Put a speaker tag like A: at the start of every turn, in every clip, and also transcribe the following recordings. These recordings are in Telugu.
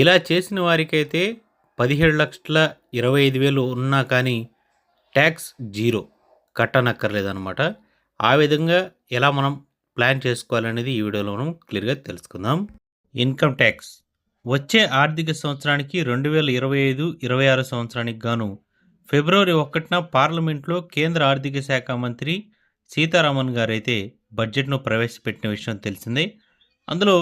A: ఇలా చేసిన వారికైతే పదిహేడు లక్షల ఇరవై ఐదు వేలు ఉన్నా కానీ ట్యాక్స్ జీరో కట్టనక్కర్లేదన్నమాట. ఆ విధంగా ఎలా మనం ప్లాన్ చేసుకోవాలనేది ఈ వీడియోలో మనం క్లియర్గా తెలుసుకుందాం. Income tax. వచ్చే ఆర్థిక సంవత్సరానికి రెండు వేల ఇరవై ఐదు ఇరవై ఆరు సంవత్సరానికి గాను ఫిబ్రవరి ఒకటిన పార్లమెంట్లో కేంద్ర ఆర్థిక శాఖ మంత్రి సీతారామన్ గారైతే బడ్జెట్ను ప్రవేశపెట్టిన విషయం తెలిసిందే. అందులో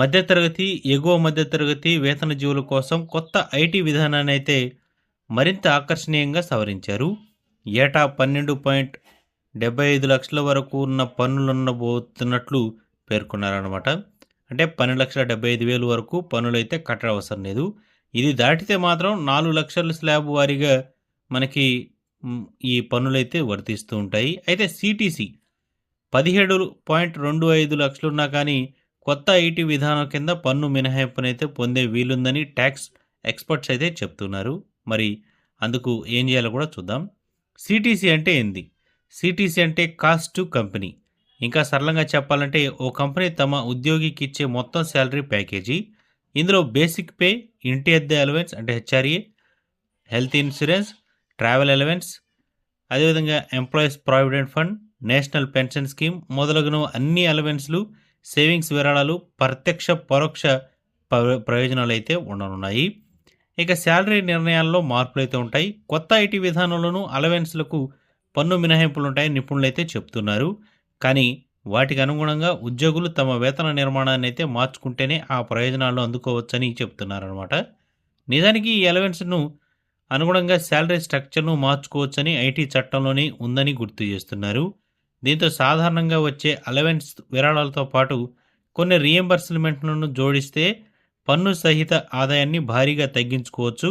A: మధ్యతరగతి ఎగువ మధ్యతరగతి వేతన జీవుల కోసం కొత్త ఐటీ విధానాన్ని అయితే మరింత ఆకర్షణీయంగా సవరించారు. ఏటా పన్నెండు పాయింట్ డెబ్బై ఐదు లక్షల వరకు ఉన్న పన్నులున్నబోతున్నట్లు పేర్కొన్నారనమాట అంటే పన్నెండు లక్షల డెబ్బై ఐదు వేలు వరకు పన్నులు అయితే కట్ట అవసరం లేదు. ఇది దాటితే మాత్రం నాలుగు లక్షల స్లాబ్ వారీగా మనకి ఈ పన్నులు అయితే వర్తిస్తూ ఉంటాయి. అయితే సిటీసీ పదిహేడు పాయింట్ రెండు ఐదు లక్షలున్నా కానీ కొత్త ఐటీ విధానం కింద పన్ను మినహాయింపునైతే పొందే వీలుందని ట్యాక్స్ ఎక్స్పర్ట్స్ అయితే చెప్తున్నారు. మరి అందుకు ఏం చేయాలో కూడా చూద్దాం. సిటీసీ అంటే ఏంది? సిటీసీ అంటే కాస్ట్ టు కంపెనీ. ఇంకా సరళంగా చెప్పాలంటే ఓ కంపెనీ తమ ఉద్యోగికి ఇచ్చే మొత్తం శాలరీ ప్యాకేజీ ఇందులో బేసిక్ పే ఇంటి అద్దె అలవెన్స్ అంటే HRA health insurance travel allowance అదేవిధంగా employees provident fund national pension scheme మొదలగున అన్ని అలవెన్స్లు సేవింగ్స్ విరాళాలు ప్రత్యక్ష పరోక్ష ప్ర- ప్రయోజనాలు అయితే ఉండనున్నాయి. ఇక శాలరీ నిర్ణయాల్లో మార్పులు అయితే ఉంటాయి. కొత్త ఐటీ విధానంలోనూ అలవెన్స్లకు పన్ను మినహాయింపులు ఉంటాయని నిపుణులు అయితే చెప్తున్నారు. కానీ వాటికి అనుగుణంగా ఉద్యోగులు తమ వేతన నిర్మాణాన్ని అయితే మార్చుకుంటేనే ఆ ప్రయోజనాలను అందుకోవచ్చని చెప్తున్నారనమాట నిజానికి ఈ అలవెన్స్ను అనుగుణంగా శాలరీ స్ట్రక్చర్ను మార్చుకోవచ్చని ఐటీ చట్టంలోనే ఉందని గుర్తు చేస్తున్నారు. దీంతో సాధారణంగా వచ్చే అలవెన్స్ విరాళాలతో పాటు కొన్ని రీఎంబర్స్మెంట్లను జోడిస్తే పన్ను సహిత ఆదాయాన్ని భారీగా తగ్గించుకోవచ్చు.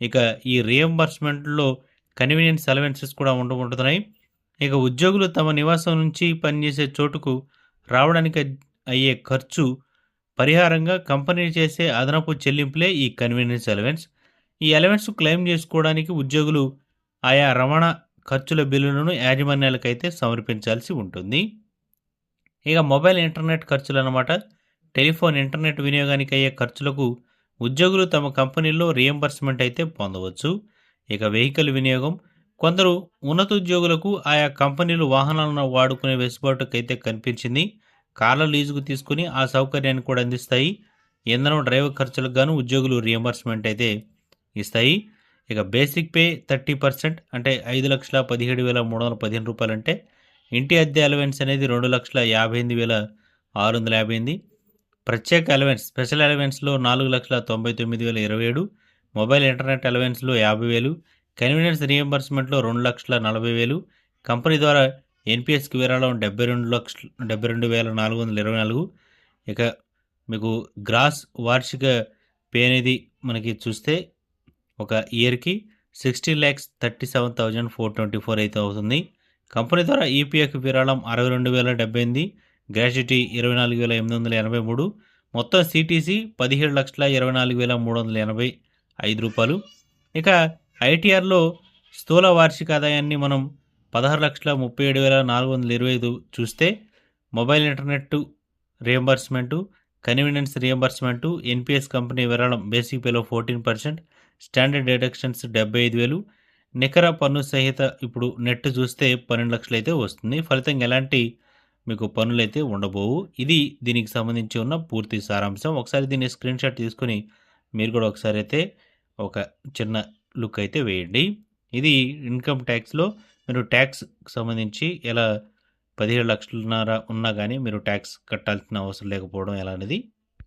A: ఇక ఈ రీఎంబర్స్మెంట్లో కన్వీనియన్స్ అలవెన్సెస్ కూడా ఉండబోతున్నాయి ఇక ఉద్యోగులు తమ నివాసం నుంచి పనిచేసే చోటుకు రావడానికి అయ్యే ఖర్చు పరిహారంగా కంపెనీ చేసే అదనపు చెల్లింపులే ఈ కన్వీనియన్స్ అలవెన్స్ ఈ అలవెన్స్ క్లెయిమ్ చేసుకోవడానికి ఉద్యోగులు ఆయా రవాణా ఖర్చుల బిల్లులను యాజమాన్యాలకైతే సమర్పించాల్సి ఉంటుంది. ఇక మొబైల్ ఇంటర్నెట్ ఖర్చులు అన్నమాట టెలిఫోన్ ఇంటర్నెట్ వినియోగానికి అయ్యే ఖర్చులకు ఉద్యోగులు తమ కంపెనీల్లో రియంబర్స్మెంట్ అయితే పొందవచ్చు. ఇక వెహికల్ వినియోగం కొందరు ఉన్నతోద్యోగులకు ఆయా కంపెనీలు వాహనాలను వాడుకునే వెసులుబాటుకైతే కనిపించింది. కార్ల లీజుకు తీసుకుని ఆ సౌకర్యాన్ని కూడా అందిస్తాయి. ఇంధనం డ్రైవర్ ఖర్చులకు గాను ఉద్యోగులు రియంబర్స్మెంట్ అయితే ఇస్తాయి. ఇక బేసిక్ పే థర్టీ పర్సెంట్ అంటే ఐదు లక్షల పదిహేడు వేల మూడు వందల పదిహేను రూపాయలు అంటే ఇంటి అద్దె అలవెన్స్ అనేది రెండు లక్షల యాభై ఎనిమిది వేల ఆరు వందల యాభై ఎనిమిది. ప్రత్యేక అలవెన్స్ స్పెషల్ అలవెన్స్లో నాలుగు లక్షల తొంభై తొమ్మిది వేల ఇరవై ఏడు. మొబైల్ ఇంటర్నెట్ అలవెన్స్లో యాభై వేలు. కన్వీనియన్స్ రియంబర్స్మెంట్లో రెండు లక్షల నలభై వేలు. కంపెనీ ద్వారా ఎన్పిఎస్కి విరాళం డెబ్బై రెండు లక్షల డెబ్బై రెండు వేల నాలుగు వందల ఇరవై నాలుగు. ఇక మీకు గ్రాస్ వార్షిక పే అనేది మనకి చూస్తే ఒక ఇయర్కి sixty lakhs thirty seven thousand four twenty four అయితే అవుతుంది. కంపెనీ ద్వారా ఈపీఎఫ్ విరాళం అరవై రెండు వేల డెబ్బై ఎనిమిది గ్రాట్యుటీ ఇరవై నాలుగు వేల ఎనిమిది వందల ఎనభై మూడు మొత్తం సిటీసీ పదిహేడు లక్షల ఇరవై నాలుగు వేల మూడు వందల ఎనభై ఐదు రూపాయలు. ఇక ఐటీఆర్లో స్థూల వార్షిక ఆదాయాన్ని మనం పదహారు లక్షల ముప్పై ఏడు వేల నాలుగు వందల ఇరవై ఐదు చూస్తే mobile internet reimbursement convenience reimbursement NPS company విరాళం బేసిక్ పేలో ఫోర్టీన్ పర్సెంట్ స్టాండర్డ్ డిడక్షన్స్ డెబ్బై ఐదు వేలు. నికర పన్ను సహిత ఇప్పుడు నెట్ చూస్తే పన్నెండు లక్షలు అయితే వస్తుంది. ఫలితంగా ఎలాంటి మీకు పన్నులు అయితే ఉండబోవు. ఇది దీనికి సంబంధించి ఉన్న పూర్తి సారాంశం. ఒకసారి దీన్ని స్క్రీన్ షాట్ తీసుకుని మీరు కూడా ఒకసారి అయితే ఒక చిన్న లుక్ అయితే వేయండి. ఇది ఇన్కమ్ ట్యాక్స్లో మీరు ట్యాక్స్ సంబంధించి ఎలా పదిహేడు లక్షలున్నారా ఉన్నా కానీ మీరు ట్యాక్స్ కట్టాల్సిన అవసరం లేకపోవడం ఎలా అనేది